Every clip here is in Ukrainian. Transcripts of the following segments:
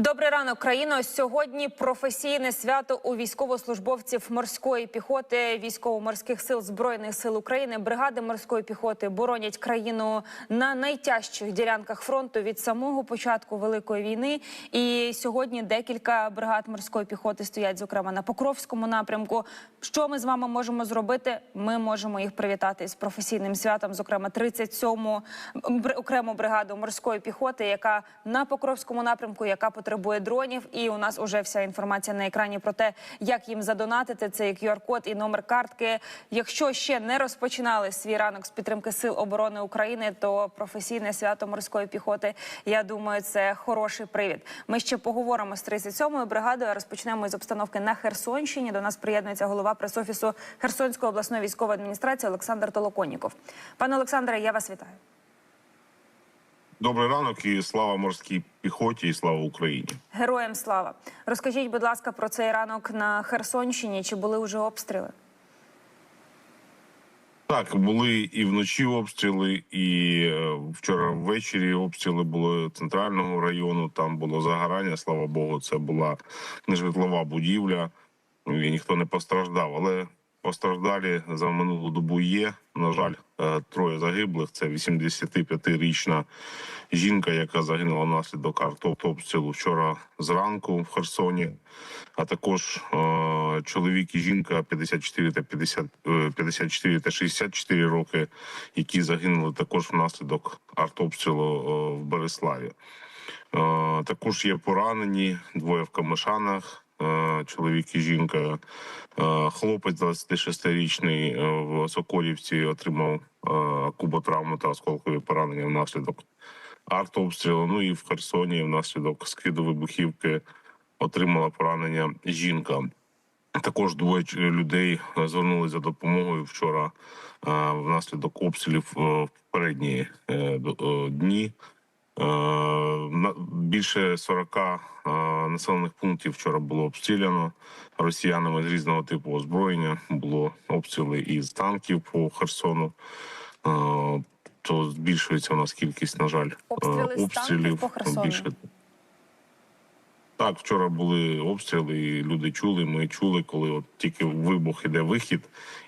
Добрий ранок, країно. Сьогодні професійне свято у військовослужбовців морської піхоти, військово-морських сил збройних сил України. Бригади морської піхоти боронять країну на найтяжчих ділянках фронту від самого початку великої війни. І сьогодні декілька бригад морської піхоти стоять, зокрема на Покровському напрямку. Що ми з вами можемо зробити? Ми можемо їх привітати з професійним святом, зокрема 37-му бр- окрему бригаду морської піхоти, яка на Покровському напрямку, яка потребує дронів. І у нас уже вся інформація на екрані про те, як їм задонатити цей QR-код і номер картки. Якщо ще не розпочинали свій ранок з підтримки сил оборони України, то професійне свято морської піхоти. Я думаю, це хороший привід. Ми ще поговоримо з 37-ю бригадою. а Розпочнемо із обстановки на Херсонщині. До нас приєднується голова пресофісу Херсонської обласної військової адміністрації Олександр Толоконіков. Пане Олександре, я вас вітаю. Добрий ранок і слава морській піхоті, і слава Україні. Героям слава. Розкажіть, будь ласка, про цей ранок на Херсонщині. Чи були вже обстріли? Так, були і вночі обстріли, і е, вчора ввечері обстріли були центрального району. Там було загорання. Слава Богу, це була нежитлова будівля. І ніхто не постраждав. Але постраждалі за минулу добу є. На жаль, е, троє загиблих. Це 85-річна жінка, яка загинула внаслідок артобстрілу вчора зранку в Херсоні. А також е, чоловік і жінка 54 та 50, е, 54 та 64 роки, які загинули також внаслідок артобстрілу е, в Береславі. Е, також є поранені двоє в Камишанах. Е, Чоловік і жінка, Е, хлопець 26-річний е, в Соколівці отримав куботравму та осколкові поранення внаслідок артобстрілу. Ну і в Херсоні внаслідок скиду вибухівки отримала поранення жінка. Також двоє людей звернулися за допомогою вчора внаслідок обстрілів в попередні е, дні. Е, Більше 40 е, населених пунктів вчора було обстріляно росіянами з різного типу озброєння. Було обстріли із танків по Херсону. Е, То збільшується у нас кількість, на жаль, Обстріли танків по Херсону? Так, вчора були обстріли, і люди чули. Ми чули, коли от тільки вибух іде вихід,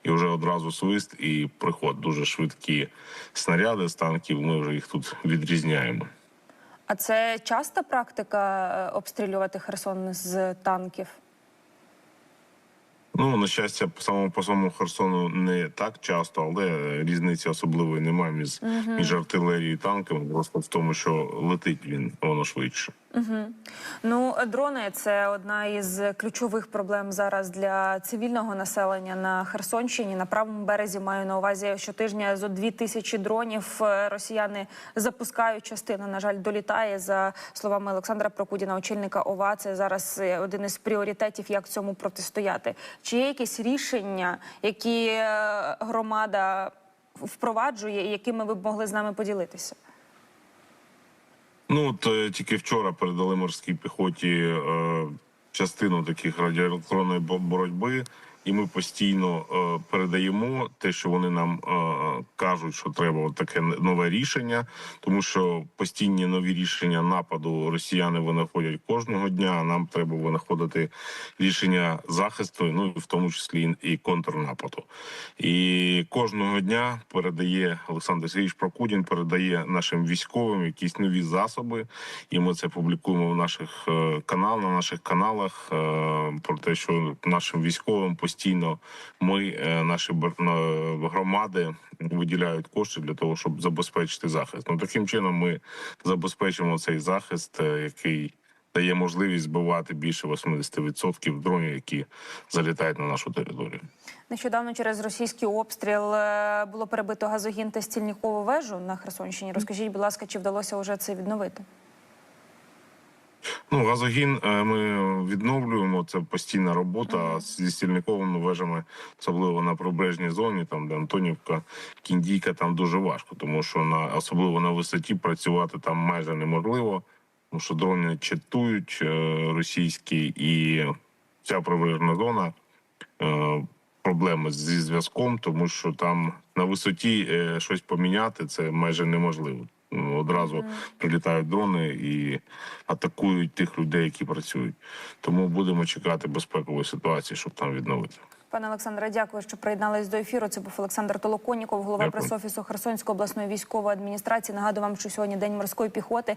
і вже одразу свист і приход. Дуже швидкі снаряди з танків. Ми вже їх тут відрізняємо. А це часта практика е, обстрілювати Херсон з танків? Ну, на щастя, по самому по самому Херсону не так часто, але різниці особливої немає між, між артилерією і танками. Просто в тому, що летить він воно швидше. Ну, дрони це одна із ключових проблем зараз для цивільного населення на Херсонщині. На правому березі маю на увазі щотижня зо дві тисячі дронів е, росіяни запускають. Частина, на жаль, долітає за словами Олександра Прокудіна, очільника ОВА. Це зараз е, один із пріоритетів, як цьому протистояти. Чи є якісь рішення, які е, громада впроваджує, і якими ви б могли з нами поділитися? Ну от е, тільки вчора передали морській піхоті е, частину таких радіоелектронної боротьби, і ми постійно е, передаємо те, що вони нам е, кажуть, що треба таке нове рішення, тому що постійні нові рішення нападу росіяни винаходять кожного дня. а Нам треба винаходити рішення захисту, ну в тому числі і контрнападу. І кожного дня передає Олександр Сергійович Прокудін, передає нашим військовим якісь нові засоби, і ми це публікуємо в наших е, канал, на наших каналах е, про те, що нашим військовим постійно ми, е, наші громади виділяють кошти для того, щоб забезпечити захист. Ну таким чином ми забезпечимо цей захист, е, який дає можливість збивати більше 80% дронів, які залітають на нашу територію. Нещодавно через російський обстріл е, було перебито газогін та стільникову вежу на Херсонщині. Розкажіть, будь ласка, чи вдалося вже це відновити? Ну, газогін е, ми відновлюємо. Це постійна робота Мгм. зі стільниковими вежами, особливо на прибережній зоні, там де Антонівка, Кіндійка, там дуже важко, тому що на особливо на висоті працювати там майже неможливо, тому що дрони читують е, російські, і ця прибережна зона. е, Проблеми зі зв'язком, тому що там на висоті щось поміняти це майже неможливо. Ну, Одразу прилітають дрони і атакують тих людей, які працюють. Тому будемо чекати безпекової ситуації, щоб там відновити. Пане Олександре, дякую, що приєднались до ефіру. Це був Олександр Толоконніков, голова пресофісу Херсонської обласної військової адміністрації. Нагадую вам, що сьогодні день морської піхоти.